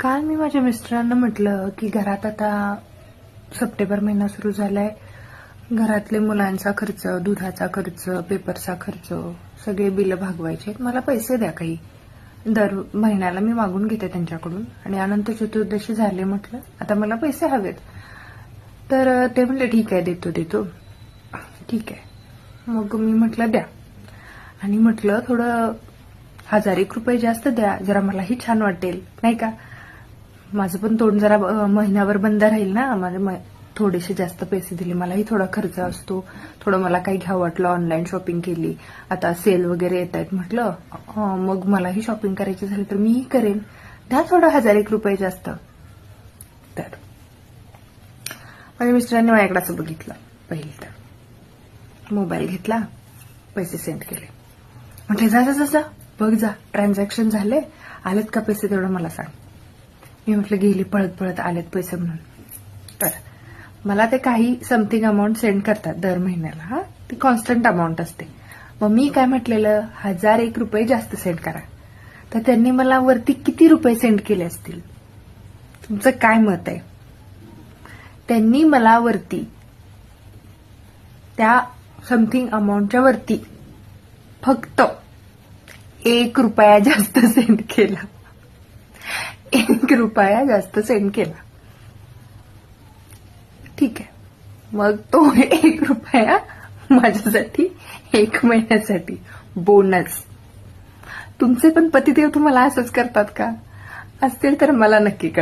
काल मी माझ्या मिस्टरांना म्हटलं की घरात आता सप्टेंबर महिना सुरू झालाय. घरातले मुलांचा खर्च दुधाचा खर्च पेपरचा खर्च सगळे बिलं भागवायचे आहेत. मला पैसे द्या काही. दर महिन्याला मी मागून घेते त्यांच्याकडून. आणि अनंत चतुर्दशी झाले म्हटलं आता मला पैसे हवेत. तर ते म्हटले ठीक आहे देतो देतो. ठीक आहे. मग मी म्हटलं द्या. आणि म्हटलं थोडं हजार एक रुपये जास्त द्या. जरा मलाही छान वाटेल. नाही का? माझं पण तोंड जरा महिन्यावर बंद राहील ना. माझे थोडेसे जास्त पैसे दिले. मलाही थोडा खर्च असतो. थोडं मला काही घ्यावं वाटलं. ऑनलाईन शॉपिंग केली. आता सेल वगैरे येत आहेत म्हटलं. मग मलाही शॉपिंग करायची झाली तर मीही करेन. द्या थोडं हजार एक रुपये जास्त. तर. माझ्या मिस्टरांनी माझ्याकडे असं बघितलं. पहिले तर. मोबाईल घेतला. पैसे सेंड केले. म्हटले जा जा, जा बघ जा. ट्रान्झॅक्शन झाले. आलेत का पैसे तेवढं मला सांग. मी म्हटलं गेली पळत पळत आलेत पैसे म्हणून. तर मला ते काही समथिंग अमाऊंट सेंड करतात दर महिन्याला हा? ती कॉन्स्टंट अमाऊंट असते. मग मी काय म्हटलेलं हजार एक रुपये जास्त सेंड करा. तर त्यांनी मला वरती किती रुपये सेंड केले असतील? तुमचं काय मत आहे? त्यांनी मला वरती त्या समथिंग अमाऊंटच्या वरती फक्त एक रुपया जास्त सेंड केला. एक रुपया जास्त सेंड केला. ठीक आहे. मग तो एक रुपया माझ्यासाठी एक महिन्यासाठी बोनस तुमचे पण पतिदेव तुम्हाला असंच करतात का? असतील तर मला नक्की कळवा.